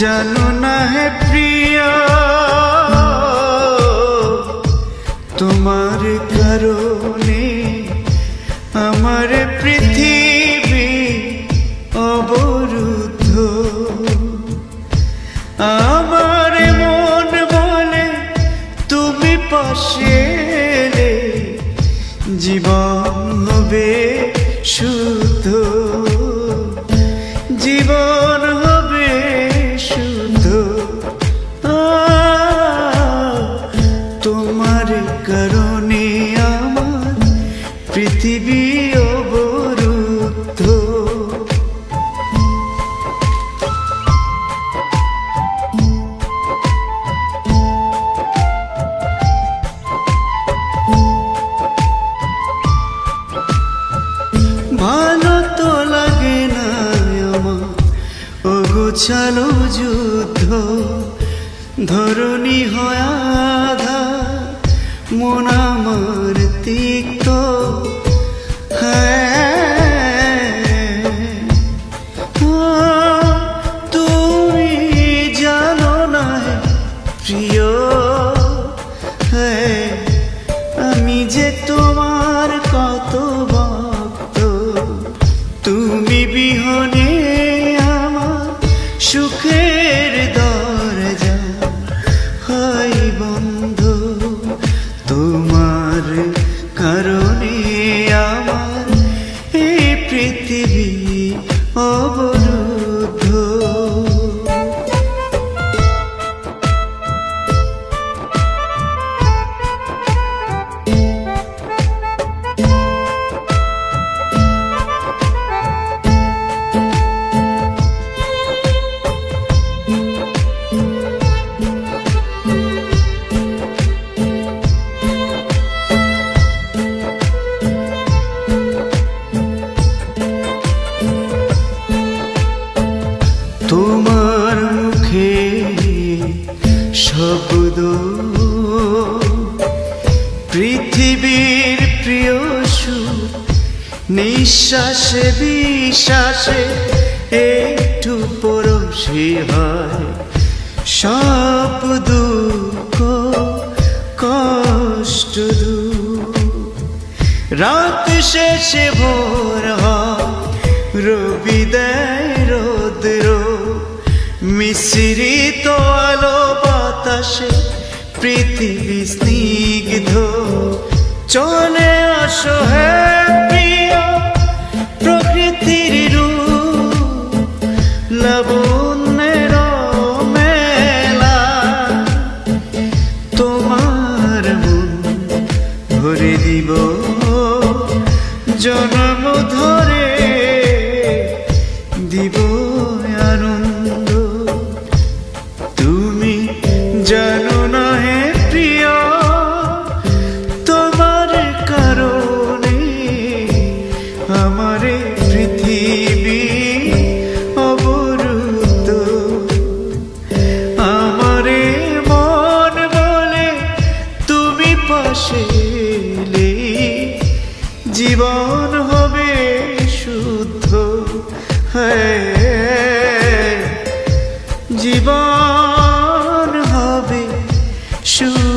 জানো না হে প্রিয়া, তোমার কারণে আমার পৃথিবী অবরুদ্ধ। আমার মন বলে তুমি পাশে জীবন হবে শুদ্ধ। অগোছালো যুদ্ধ ধরণী হয় আধা মন আমার তিক্ত। বন্ধ তোমার কারণে আমার এই পৃথিবী অবরুদ্ধ শব্দ পৃথিবীর প্রিয় সুর, নিঃশ্বাসে বিশ্বাসে একটু পরশি হয়। সব দুঃখ, কষ্ট রাত শেষে ভোর রবি দেয় রোদ্র, মিশ্রিত বাতাসে পৃথিবী স্নিগ্ধ। চলে আসো হে প্রিয় প্রকৃতির রূপ, লাবণ্যের মেলা। তোমার মন ভরে দিব, জন্ম ধরে দিব। জীবন হবে শুদ্ধ। হ্যাঁ, জীবন হবে শুদ্ধ।